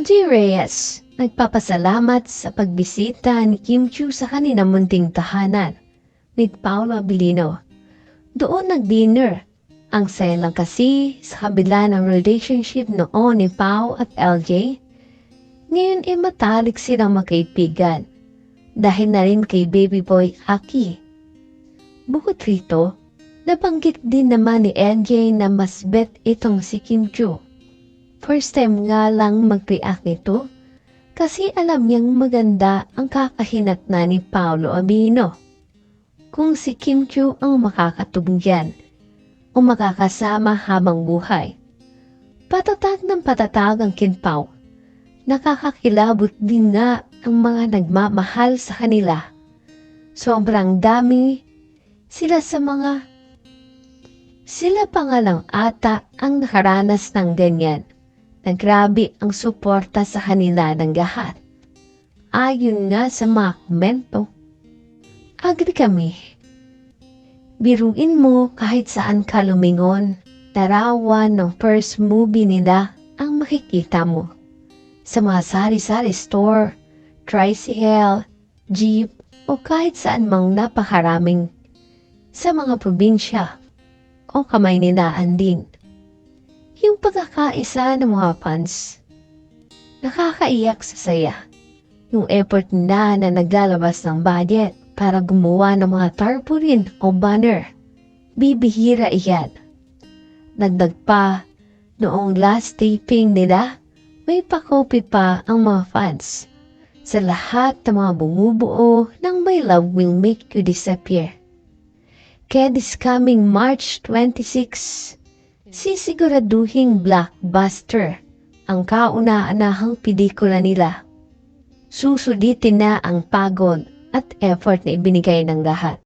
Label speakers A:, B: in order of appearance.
A: G. Reyes, nagpapasalamat sa pagbisita ni Kim Chu sa kanilang munting tahanan ni Paolo Abilino. Doon nag-dinner. Ang saya lang kasi sa kabila ng relationship noon ni Pao at LJ. Ngayon ay matalik silang magkaibigan dahil na rin kay baby boy Aki. Bukod rito, nabanggit din naman ni LJ na mas bet itong si Kim Chu. First time nga lang mag-react nito kasi alam niyang maganda ang kakahinat na ni Paolo Abino. Kung si Kim Chu ang makakatugyan o makakasama habang buhay. Patatag ng patatag ang Kinpaw. Nakakakilabot din nga ang mga nagmamahal sa kanila. Sobrang dami sila sa mga sila pa nga lang ata ang nakaranas ng ganyan na grabe ang suporta sa kanila ng lahat. Ayon nga sa mga komento, agree kami. Biruin mo kahit saan ka lumingon, tarawan ng first movie nila ang makikita mo. Sa mga sari-sari store, tricycle, jeep, o kahit saan mang napakaraming sa mga probinsya o kamay nilaan din. Yung pagkakaisa ng mga fans, nakakaiyak sa saya. Yung effort na na naglalabas ng budget para gumawa ng mga tarpaulin o banner. Bibihira iyan. Nagdag pa, noong last taping nila, may pakopy pa ang mga fans sa lahat ng mga bumubuo ng My Love Will Make You Disappear. Kaya this coming March 26, sisiguraduhing blockbuster ang kauna-anahang pelikula nila. Susulitin na ang pagod at effort na ibinigay ng lahat.